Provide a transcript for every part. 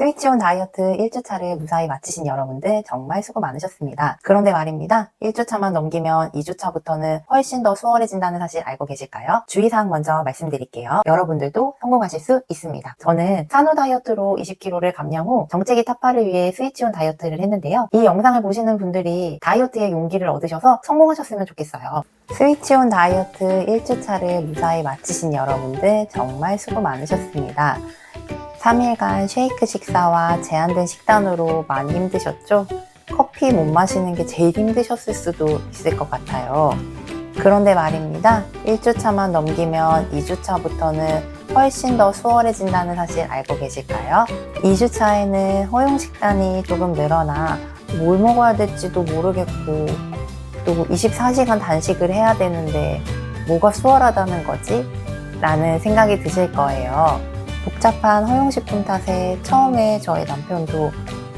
스위치온 다이어트 1주차를 무사히 마치신 여러분들 정말 수고 많으셨습니다. 그런데 말입니다. 1주차만 넘기면 2주차부터는 훨씬 더 수월해진다는 사실 알고 계실까요? 주의사항 먼저 말씀드릴게요. 여러분들도 성공하실 수 있습니다. 저는 산후 다이어트로 20kg를 감량 후 정체기 타파를 위해 스위치온 다이어트를 했는데요. 이 영상을 보시는 분들이 다이어트의 용기를 얻으셔서 성공하셨으면 좋겠어요. 스위치온 다이어트 1주차를 무사히 마치신 여러분들 정말 수고 많으셨습니다. 3일간 쉐이크 식사와 제한된 식단으로 많이 힘드셨죠? 커피 못 마시는 게 제일 힘드셨을 수도 있을 것 같아요. 그런데 말입니다. 1주차만 넘기면 2주차부터는 훨씬 더 수월해진다는 사실 알고 계실까요? 2주차에는 허용 식단이 조금 늘어나 뭘 먹어야 될지도 모르겠고 또 24시간 단식을 해야 되는데 뭐가 수월하다는 거지? 라는 생각이 드실 거예요. 복잡한 허용식품 탓에 처음에 저희 남편도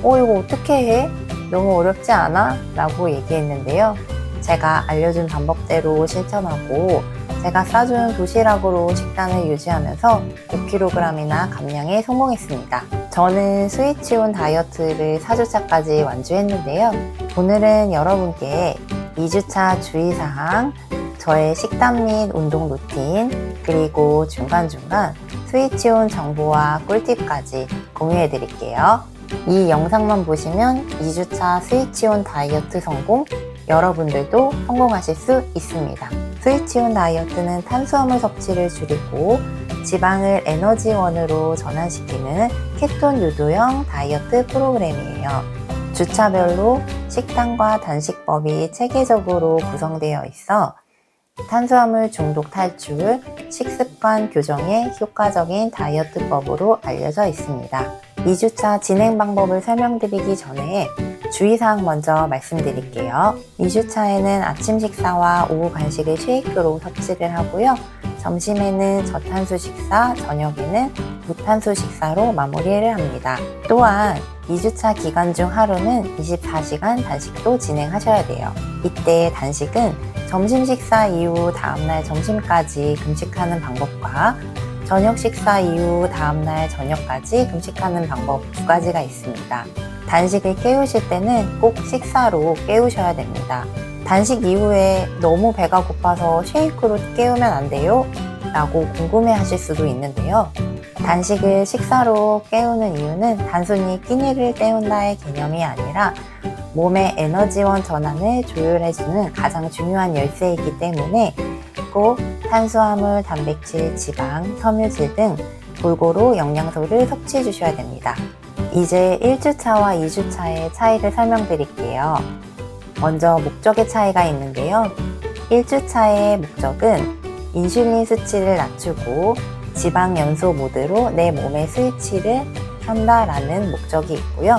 어 이거 어떻게 해? 너무 어렵지 않아? 라고 얘기했는데요. 제가 알려준 방법대로 실천하고 제가 싸준 도시락으로 식단을 유지하면서 5kg이나 감량에 성공했습니다. 저는 스위치온 다이어트를 4주차까지 완주했는데요. 오늘은 여러분께 2주차 주의사항, 저의 식단 및 운동 루틴, 그리고 중간중간 스위치온 정보와 꿀팁까지 공유해 드릴게요. 이 영상만 보시면 2주차 스위치온 다이어트 성공, 여러분들도 성공하실 수 있습니다. 스위치온 다이어트는 탄수화물 섭취를 줄이고 지방을 에너지원으로 전환시키는 케톤 유도형 다이어트 프로그램이에요. 주차별로 식단과 단식법이 체계적으로 구성되어 있어 탄수화물 중독 탈출, 식습관 교정에 효과적인 다이어트법으로 알려져 있습니다. 2주차 진행 방법을 설명드리기 전에 주의사항 먼저 말씀드릴게요. 2주차에는 아침 식사와 오후 간식을 쉐이크로 섭취를 하고요. 점심에는 저탄수 식사, 저녁에는 무탄수 식사로 마무리를 합니다. 또한 2주차 기간 중 하루는 24시간 단식도 진행하셔야 돼요. 이때 단식은 점심 식사 이후 다음날 점심까지 금식하는 방법과 저녁 식사 이후 다음날 저녁까지 금식하는 방법 두 가지가 있습니다. 단식을 깨우실 때는 꼭 식사로 깨우셔야 됩니다. 단식 이후에 너무 배가 고파서 쉐이크로 깨우면 안 돼요? 라고 궁금해 하실 수도 있는데요. 단식을 식사로 깨우는 이유는 단순히 끼니를 때운다의 개념이 아니라 몸의 에너지원 전환을 조율해주는 가장 중요한 열쇠이기 때문에 꼭 탄수화물, 단백질, 지방, 섬유질 등 골고루 영양소를 섭취해 주셔야 됩니다. 이제 1주차와 2주차의 차이를 설명드릴게요. 먼저 목적의 차이가 있는데요. 1주차의 목적은 인슐린 수치를 낮추고 지방 연소 모드로 내 몸의 스위치를 켠다라는 목적이 있고요.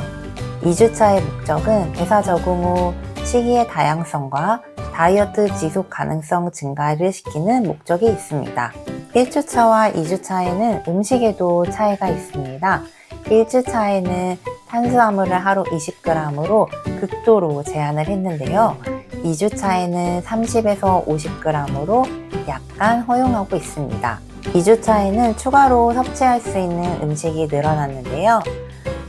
2주차의 목적은 대사 적응 후 식이의 다양성과 다이어트 지속 가능성 증가를 시키는 목적이 있습니다. 1주차와 2주차에는 음식에도 차이가 있습니다. 1주차에는 탄수화물을 하루 20g으로 극도로 제한을 했는데요. 2주차에는 30에서 50g으로 약간 허용하고 있습니다. 2주차에는 추가로 섭취할 수 있는 음식이 늘어났는데요.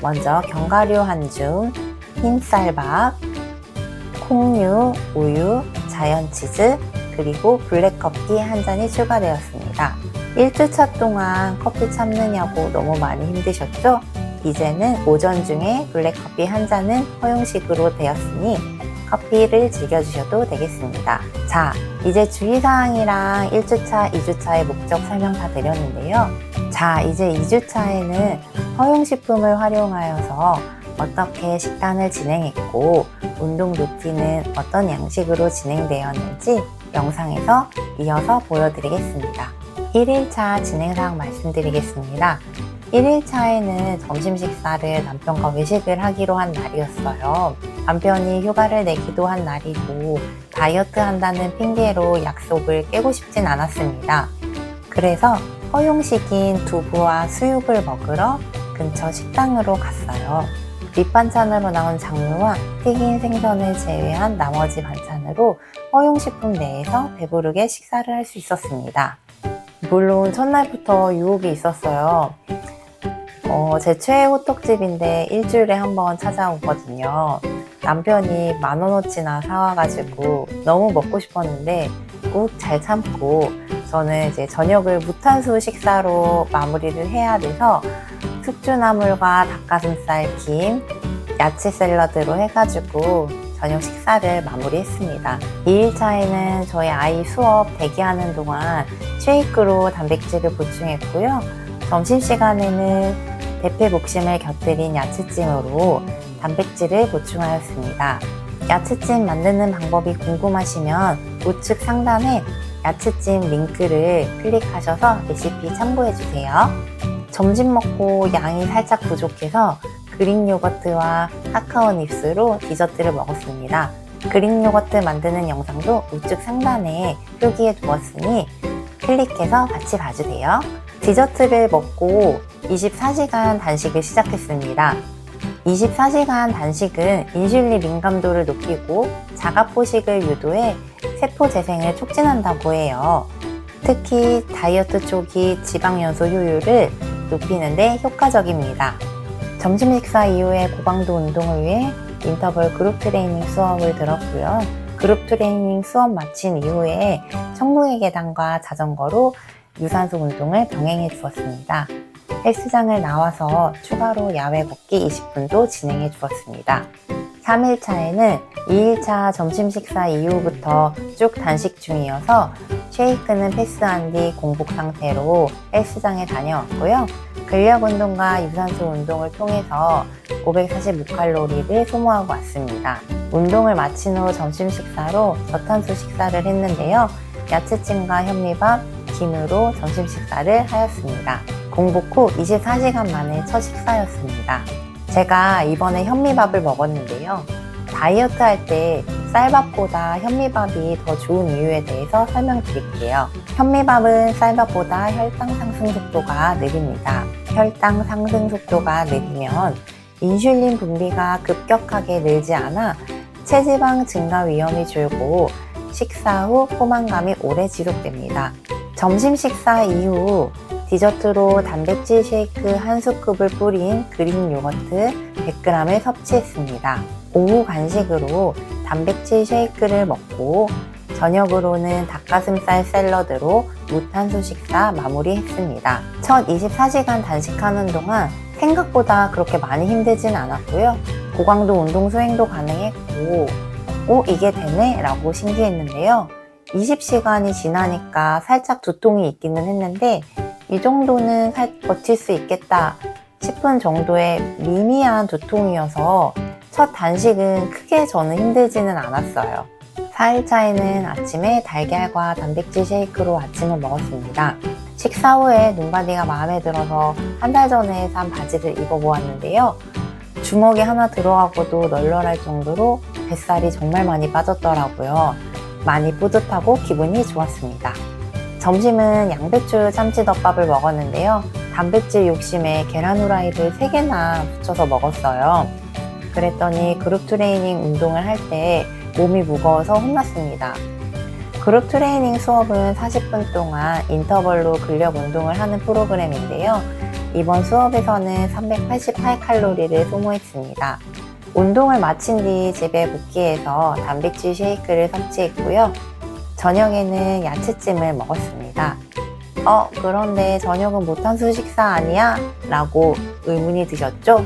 먼저 견과류 한 줌, 흰쌀밥, 콩류, 우유, 자연치즈, 그리고 블랙커피 한 잔이 추가되었습니다. 1주차 동안 커피 참느냐고 너무 많이 힘드셨죠? 이제는 오전 중에 블랙커피 한 잔은 허용식으로 되었으니 커피를 즐겨주셔도 되겠습니다. 자, 이제 주의사항이랑 1주차, 2주차의 목적 설명 다 드렸는데요. 자, 이제 2주차에는 허용식품을 활용하여서 어떻게 식단을 진행했고, 운동 루틴은 어떤 양식으로 진행되었는지 영상에서 이어서 보여드리겠습니다. 1일차 진행사항 말씀드리겠습니다. 1일차에는 점심 식사를 남편과 외식을 하기로 한 날이었어요. 남편이 휴가를 내기도 한 날이고 다이어트 한다는 핑계로 약속을 깨고 싶진 않았습니다. 그래서 허용식인 두부와 수육을 먹으러 근처 식당으로 갔어요. 밑반찬으로 나온 장류와 튀긴 생선을 제외한 나머지 반찬으로 허용식품 내에서 배부르게 식사를 할 수 있었습니다. 물론 첫날부터 유혹이 있었어요. 어, 어, 제 최애 호떡집인데 일주일에 한 번 찾아오거든요. 남편이 만 원어치나 사와가지고 너무 먹고 싶었는데 꾹 잘 참고 저는 이제 저녁을 무탄수 식사로 마무리를 해야 돼서 숙주나물과 닭가슴살, 김, 야채 샐러드로 해가지고 저녁 식사를 마무리했습니다. 2일차에는 저희 아이 수업 대기하는 동안 쉐이크로 단백질을 보충했고요. 점심시간에는 대패 복심을 곁들인 야채찜으로 단백질을 보충하였습니다. 야채찜 만드는 방법이 궁금하시면 우측 상단에 야채찜 링크를 클릭하셔서 레시피 참고해주세요. 점심 먹고 양이 살짝 부족해서 그릭 요거트와 카카오 닙스로 디저트를 먹었습니다. 그릭 요거트 만드는 영상도 우측 상단에 표기해 두었으니 클릭해서 같이 봐주세요. 디저트를 먹고 24시간 단식을 시작했습니다. 24시간 단식은 인슐린 민감도를 높이고 자가포식을 유도해 세포 재생을 촉진한다고 해요. 특히 다이어트 초기 지방 연소 효율을 높이는데 효과적입니다. 점심 식사 이후에 고강도 운동을 위해 인터벌 그룹 트레이닝 수업을 들었고요. 그룹 트레이닝 수업 마친 이후에 천국의 계단과 자전거로 유산소 운동을 병행해 주었습니다. 헬스장을 나와서 추가로 야외 걷기 20분도 진행해 주었습니다. 3일차에는 2일차 점심 식사 이후부터 쭉 단식 중이어서 쉐이크는 패스한 뒤 공복 상태로 헬스장에 다녀왔고요. 근력 운동과 유산소 운동을 통해서 545칼로리를 소모하고 왔습니다. 운동을 마친 후 점심 식사로 저탄수 식사를 했는데요. 야채찜과 현미밥, 김으로 점심 식사를 하였습니다. 공복 후 24시간 만에 첫 식사였습니다. 제가 이번에 현미밥을 먹었는데요. 다이어트 할 때 쌀밥보다 현미밥이 더 좋은 이유에 대해서 설명드릴게요. 현미밥은 쌀밥보다 혈당 상승 속도가 느립니다. 혈당 상승 속도가 느리면 인슐린 분비가 급격하게 늘지 않아 체지방 증가 위험이 줄고 식사 후 포만감이 오래 지속됩니다. 점심 식사 이후 디저트로 단백질 쉐이크 한 스쿱을 뿌린 그릭 요거트 100g을 섭취했습니다. 오후 간식으로 단백질 쉐이크를 먹고 저녁으로는 닭가슴살 샐러드로 무탄수 식사 마무리했습니다. 첫 24시간 단식하는 동안 생각보다 그렇게 많이 힘들진 않았고요. 고강도 운동 수행도 가능했고, 오, 이게 되네? 라고 신기했는데요. 20시간이 지나니까 살짝 두통이 있기는 했는데, 이 정도는 살, 버틸 수 있겠다 싶은 정도의 미미한 두통이어서 첫 단식은 크게 저는 힘들지는 않았어요. 4일차에는 아침에 달걀과 단백질 쉐이크로 아침을 먹었습니다. 식사 후에 눈바디가 마음에 들어서 한 달 전에 산 바지를 입어보았는데요. 주먹이 하나 들어가고도 널널할 정도로 뱃살이 정말 많이 빠졌더라고요. 많이 뿌듯하고 기분이 좋았습니다. 점심은 양배추 참치덮밥을 먹었는데요. 단백질 욕심에 계란 후라이를 3개나 붙여서 먹었어요. 그랬더니 그룹 트레이닝 운동을 할 때 몸이 무거워서 혼났습니다. 그룹 트레이닝 수업은 40분 동안 인터벌로 근력 운동을 하는 프로그램인데요. 이번 수업에서는 388칼로리를 소모했습니다. 운동을 마친 뒤 집에 복귀해서 단백질 쉐이크를 섭취했고요. 저녁에는 야채찜을 먹었습니다. 어, 그런데 저녁은 무탄수 식사 아니야? 라고 의문이 드셨죠?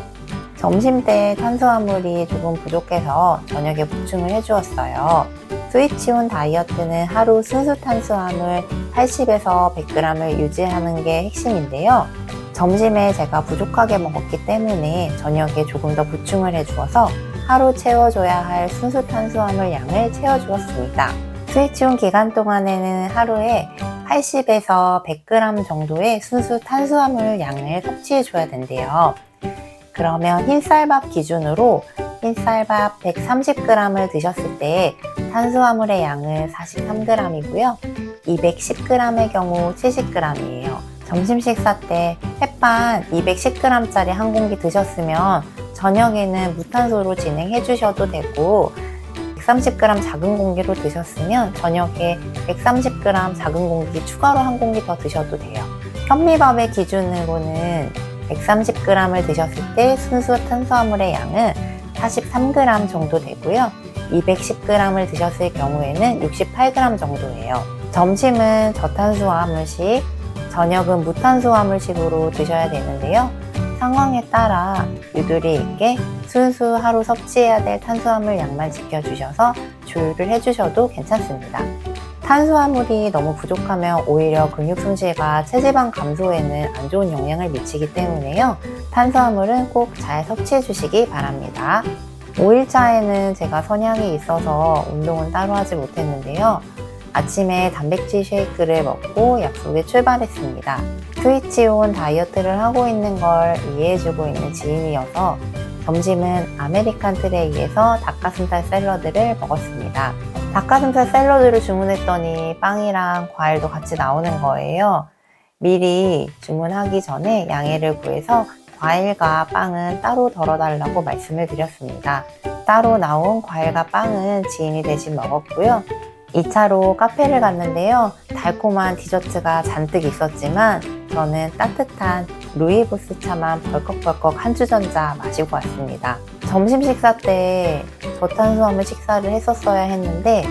점심 때 탄수화물이 조금 부족해서 저녁에 보충을 해주었어요. 스위치온 다이어트는 하루 순수 탄수화물 80에서 100g을 유지하는 게 핵심인데요. 점심에 제가 부족하게 먹었기 때문에 저녁에 조금 더 보충을 해주어서 하루 채워줘야 할 순수 탄수화물 양을 채워주었습니다. 스위치온 기간 동안에는 하루에 80에서 100g 정도의 순수 탄수화물 양을 섭취해줘야 된대요. 그러면 흰쌀밥 기준으로 흰쌀밥 130g을 드셨을 때 탄수화물의 양은 43g이고요. 210g의 경우 70g이에요. 점심 식사 때 햇반 210g짜리 한 공기 드셨으면 저녁에는 무탄소로 진행해 주셔도 되고 130g 작은 공기로 드셨으면 저녁에 130g 작은 공기 추가로 한 공기 더 드셔도 돼요. 현미밥의 기준으로는 130g을 드셨을 때 순수 탄수화물의 양은 43g 정도 되고요. 210g을 드셨을 경우에는 68g 정도예요. 점심은 저탄수화물식, 저녁은 무탄수화물식으로 드셔야 되는데요. 상황에 따라 유두리 있게 순수 하루 섭취해야 될 탄수화물 양만 지켜주셔서 조율을 해주셔도 괜찮습니다. 탄수화물이 너무 부족하면 오히려 근육 손실과 체지방 감소에는 안 좋은 영향을 미치기 때문에요. 탄수화물은 꼭 잘 섭취해 주시기 바랍니다. 5일차에는 제가 선약이 있어서 운동은 따로 하지 못했는데요. 아침에 단백질 쉐이크를 먹고 약속에 출발했습니다. 스위치 온 다이어트를 하고 있는 걸 이해해주고 있는 지인이어서 점심은 아메리칸 트레이에서 닭가슴살 샐러드를 먹었습니다. 닭가슴살 샐러드를 주문했더니 빵이랑 과일도 같이 나오는 거예요. 미리 주문하기 전에 양해를 구해서 과일과 빵은 따로 덜어달라고 말씀을 드렸습니다. 따로 나온 과일과 빵은 지인이 대신 먹었고요. 2차로 카페를 갔는데요. 달콤한 디저트가 잔뜩 있었지만 저는 따뜻한 루이보스 차만 벌컥벌컥 한 주전자 마시고 왔습니다. 점심 식사 때 저탄수화물 식사를 했었어야 했는데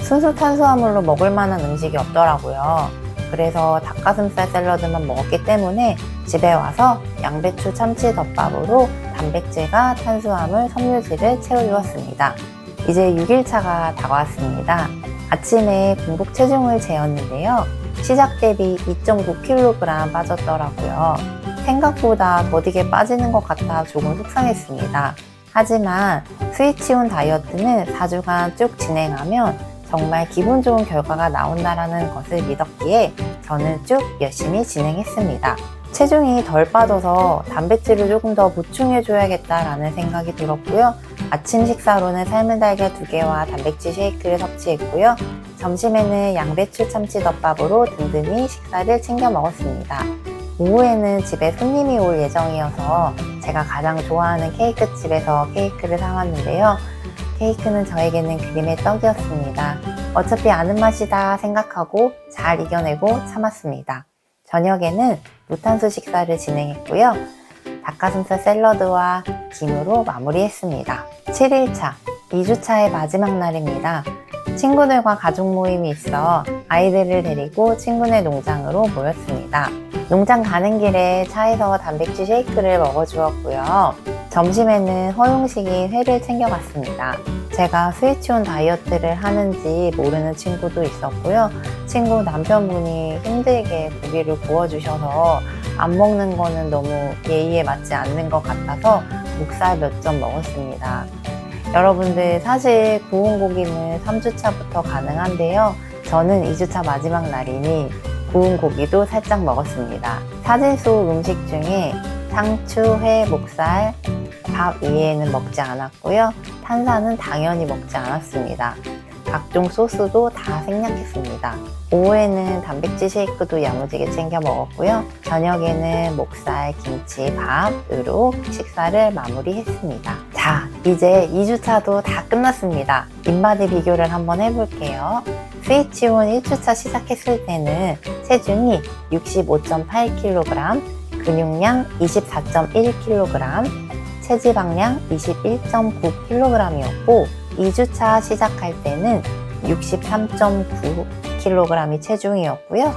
순수 탄수화물로 먹을 만한 음식이 없더라고요. 그래서 닭가슴살 샐러드만 먹었기 때문에 집에 와서 양배추 참치 덮밥으로 단백질과 탄수화물, 섬유질을 채워주었습니다. 이제 6일차가 다가왔습니다. 아침에 공복 체중을 재었는데요. 시작 대비 2.9kg 빠졌더라고요. 생각보다 더디게 빠지는 것 같아 조금 속상했습니다. 하지만 스위치온 다이어트는 4주간 쭉 진행하면 정말 기분 좋은 결과가 나온다라는 것을 믿었기에 저는 쭉 열심히 진행했습니다. 체중이 덜 빠져서 단백질을 조금 더 보충해줘야겠다라는 생각이 들었고요. 아침 식사로는 삶은 달걀 두 개와 단백질 쉐이크를 섭취했고요. 점심에는 양배추 참치 덮밥으로 든든히 식사를 챙겨 먹었습니다. 오후에는 집에 손님이 올 예정이어서 제가 가장 좋아하는 케이크 집에서 케이크를 사왔는데요. 케이크는 저에게는 그림의 떡이었습니다. 어차피 아는 맛이다 생각하고 잘 이겨내고 참았습니다. 저녁에는 무탄수 식사를 진행했고요. 닭가슴살 샐러드와 김으로 마무리했습니다. 7일차, 2주차의 마지막 날입니다. 친구들과 가족 모임이 있어 아이들을 데리고 친구네 농장으로 모였습니다. 농장 가는 길에 차에서 단백질 쉐이크를 먹어주었고요. 점심에는 허용식이 회를 챙겨갔습니다. 제가 스위치온 다이어트를 하는지 모르는 친구도 있었고요. 친구 남편분이 힘들게 고기를 구워주셔서 안 먹는 거는 너무 예의에 맞지 않는 것 같아서 목살 몇 점 먹었습니다. 여러분들 사실 구운 고기는 3주차부터 가능한데요. 저는 2주차 마지막 날이니 구운 고기도 살짝 먹었습니다. 사진 속 음식 중에 상추, 회, 목살, 밥 이외에는 먹지 않았고요. 탄산은 당연히 먹지 않았습니다. 각종 소스도 다 생략했습니다. 오후에는 단백질 쉐이크도 야무지게 챙겨 먹었고요. 저녁에는 목살, 김치, 밥으로 식사를 마무리했습니다. 자, 이제 2주차도 다 끝났습니다. 인바디 비교를 한번 해볼게요. 스위치온 1주차 시작했을 때는 체중이 65.8kg, 근육량 24.1kg, 체지방량 21.9kg이었고 2주차 시작할 때는 63.9kg이 체중이었고요.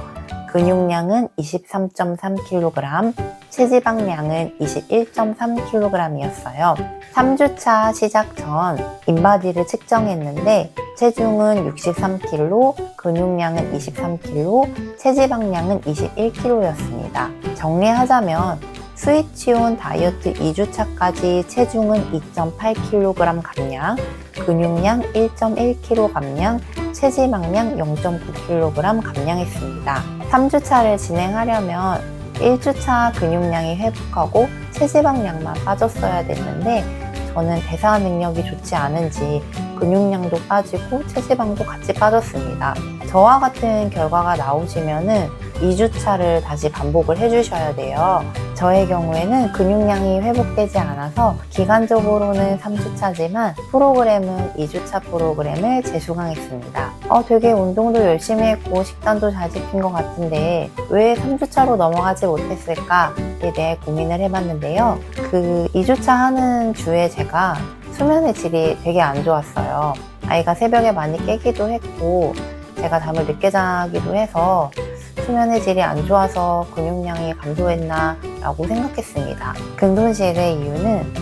근육량은 23.3kg, 체지방량은 21.3kg이었어요. 3주차 시작 전 인바디를 측정했는데 체중은 63kg, 근육량은 23kg, 체지방량은 21kg였습니다. 정리하자면 스위치온 다이어트 2주차까지 체중은 2.8kg 감량, 근육량 1.1kg 감량, 체지방량 0.9kg 감량했습니다. 3주차를 진행하려면 1주차 근육량이 회복하고 체지방량만 빠졌어야 됐는데 저는 대사 능력이 좋지 않은지 근육량도 빠지고 체지방도 같이 빠졌습니다. 저와 같은 결과가 나오시면은 2주차를 다시 반복을 해주셔야 돼요. 저의 경우에는 근육량이 회복되지 않아서 기간적으로는 3주차지만 프로그램은 2주차 프로그램을 재수강했습니다. 어, 되게 운동도 열심히 했고 식단도 잘 지킨 것 같은데 왜 3주차로 넘어가지 못했을까에 대해 고민을 해봤는데요. 그 2주차 하는 주에 제가 수면의 질이 되게 안 좋았어요. 아이가 새벽에 많이 깨기도 했고 제가 잠을 늦게 자기도 해서 수면의 질이 안 좋아서 근육량이 감소했나 라고 생각했습니다. 근손실의 이유는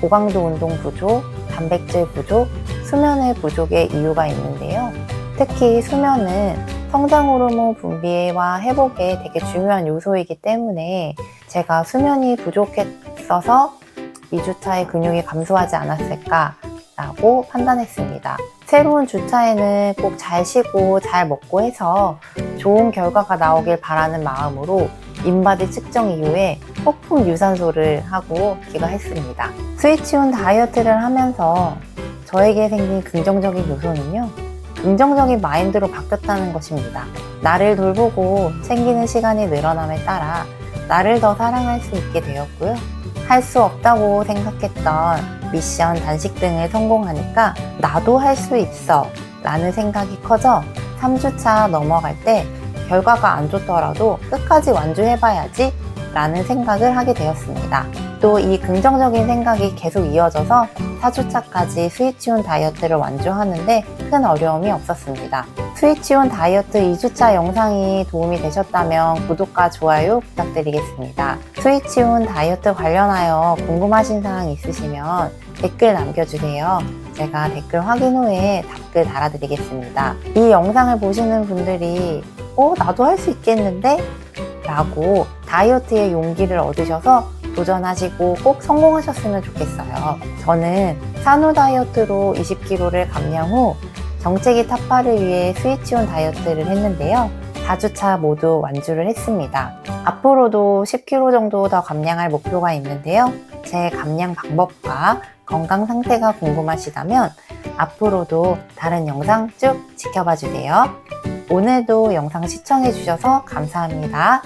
고강도 운동 부족, 단백질 부족, 수면의 부족의 이유가 있는데요. 특히 수면은 성장 호르몬 분비와 회복에 되게 중요한 요소이기 때문에 제가 수면이 부족했어서 2주차에 근육이 감소하지 않았을까라고 판단했습니다. 새로운 주차에는 꼭 잘 쉬고 잘 먹고 해서 좋은 결과가 나오길 바라는 마음으로 인바디 측정 이후에 폭풍 유산소를 하고 귀가했습니다. 스위치온 다이어트를 하면서 저에게 생긴 긍정적인 요소는요. 긍정적인 마인드로 바뀌었다는 것입니다. 나를 돌보고 챙기는 시간이 늘어남에 따라 나를 더 사랑할 수 있게 되었고요. 할 수 없다고 생각했던 미션, 단식 등을 성공하니까 나도 할 수 있어 라는 생각이 커져 3주차 넘어갈 때 결과가 안 좋더라도 끝까지 완주해봐야지 라는 생각을 하게 되었습니다. 또 이 긍정적인 생각이 계속 이어져서 4주차까지 스위치온 다이어트를 완주하는데 큰 어려움이 없었습니다. 스위치온 다이어트 2주차 영상이 도움이 되셨다면 구독과 좋아요 부탁드리겠습니다. 스위치온 다이어트 관련하여 궁금하신 사항 있으시면 댓글 남겨주세요. 제가 댓글 확인 후에 답글 달아드리겠습니다. 이 영상을 보시는 분들이 어, 나도 할 수 있겠는데? 라고 다이어트의 용기를 얻으셔서 도전하시고 꼭 성공하셨으면 좋겠어요. 저는 산후 다이어트로 20kg를 감량 후 정체기 타파를 위해 스위치온 다이어트를 했는데요. 4주차 모두 완주를 했습니다. 앞으로도 10kg 정도 더 감량할 목표가 있는데요. 제 감량 방법과 건강 상태가 궁금하시다면 앞으로도 다른 영상 쭉 지켜봐 주세요. 오늘도 영상 시청해 주셔서 감사합니다.